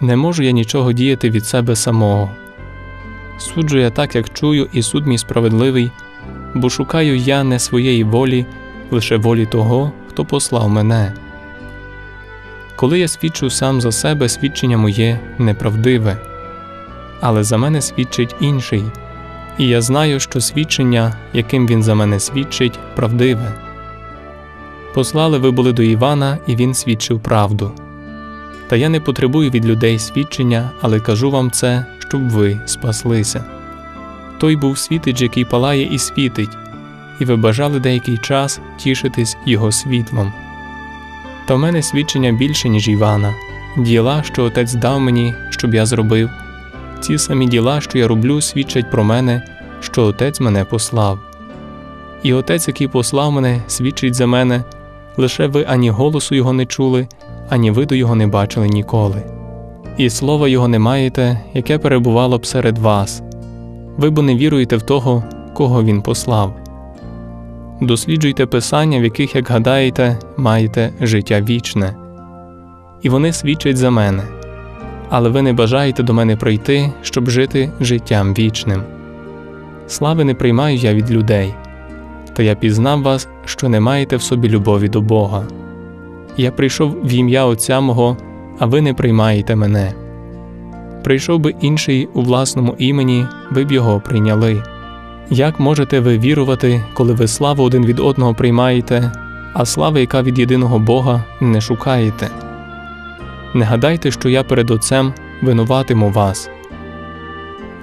Не можу я нічого діяти від себе самого. Суджу я так, як чую, і суд мій справедливий, бо шукаю я не своєї волі, лише волі того, хто послав мене. Коли я свідчу сам за себе, свідчення моє неправдиве, але за мене свідчить інший, і я знаю, що свідчення, яким він за мене свідчить, правдиве. Послали ви були до Івана, і він свідчив правду. Та я не потребую від людей свідчення, але кажу вам це, щоб ви спаслися. Той був світич, який палає і світить, і ви бажали деякий час тішитись його світлом. Та в мене свідчення більше, ніж Івана, діла, що отець дав мені, щоб я зробив. Ці самі діла, що я роблю, свідчать про мене, що отець мене послав. І отець, який послав мене, свідчить за мене, лише ви ані голосу його не чули, ані виду його не бачили ніколи. І слова його не маєте, яке перебувало б серед вас. Ви бо не віруєте в того, кого він послав. Досліджуйте писання, в яких, як гадаєте, маєте життя вічне, і вони свідчать за мене, але ви не бажаєте до мене прийти, щоб жити життям вічним. Слави не приймаю я від людей, та я пізнав вас, що не маєте в собі любові до Бога. Я прийшов в ім'я Отця мого, а ви не приймаєте мене. Прийшов би інший у власному імені, ви б його прийняли. Як можете ви вірувати, коли ви славу один від одного приймаєте, а слави, яка від єдиного Бога, не шукаєте? Не гадайте, що я перед Отцем винуватиму вас.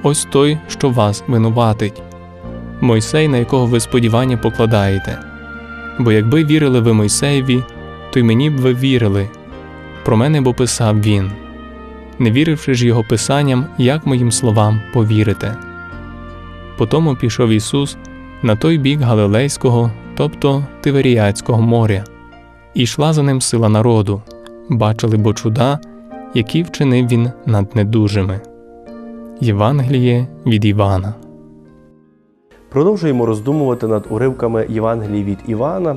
Ось той, що вас винуватить, Мойсей, на якого ви сподівання покладаєте. Бо якби вірили ви Мойсеєві, то й мені б ви вірили. Про мене бо писав він. Не віривши ж його писанням, як моїм словам повірите. Потому пішов Ісус на той бік Галилейського, тобто Тиверіяцького моря, і йшла за ним сила народу, бачили бо чуда, які вчинив він над недужими. Євангеліє від Івана. Продовжуємо роздумувати над уривками Євангелії від Івана.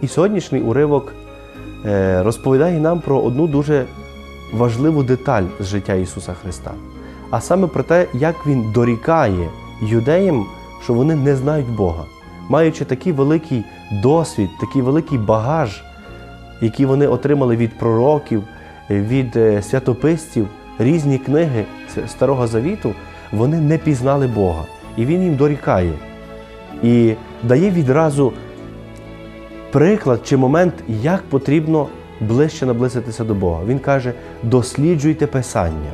І сьогоднішній уривок розповідає нам про одну дуже важливу деталь з життя Ісуса Христа, а саме про те, як Він дорікає юдеям, що вони не знають Бога, маючи такий великий досвід, такий великий багаж, який вони отримали від пророків, від е, святописців, різні книги Старого Завіту, вони не пізнали Бога. І Він їм дорікає. І дає відразу приклад чи момент, як потрібно ближче наблизитися до Бога. Він каже: досліджуйте Писання.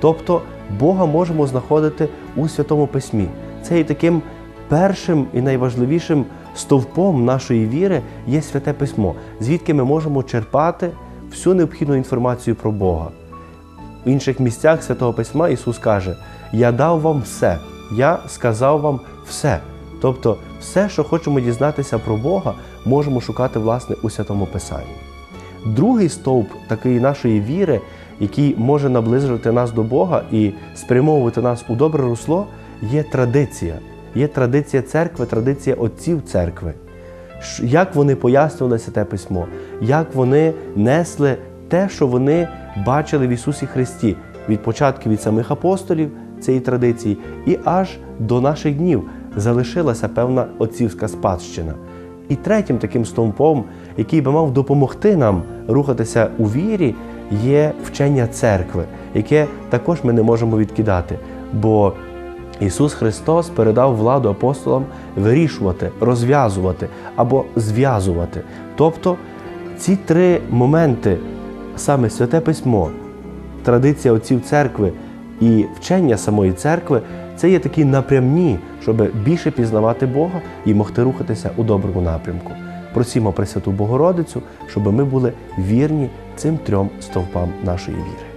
Тобто Бога можемо знаходити у Святому Письмі. Це є таким першим і найважливішим стовпом нашої віри є святе письмо, звідки ми можемо черпати всю необхідну інформацію про Бога. В інших місцях Святого Письма Ісус каже: Я дав вам все, я сказав вам все. Тобто, все, що хочемо дізнатися про Бога, можемо шукати власне у Святому Писанні. Другий стовп такої нашої віри, який може наближувати нас до Бога і спрямовувати нас у добре русло, є традиція. Є традиція церкви, традиція отців церкви. Як вони пояснювали Святе Письмо, як вони несли те, що вони бачили в Ісусі Христі від початку від самих апостолів цієї традиції, і аж до наших днів залишилася певна отцівська спадщина. І третім таким стовпом, який би мав допомогти нам рухатися у вірі, є вчення церкви, яке також ми не можемо відкидати. Бо Ісус Христос передав владу апостолам вирішувати, розв'язувати або зв'язувати. Тобто ці три моменти, саме святе письмо, традиція отців церкви і вчення самої церкви, це є такі напрямні, щоб більше пізнавати Бога і могти рухатися у доброму напрямку. Просімо Пресвяту Богородицю, щоб ми були вірні цим трьом стовпам нашої віри.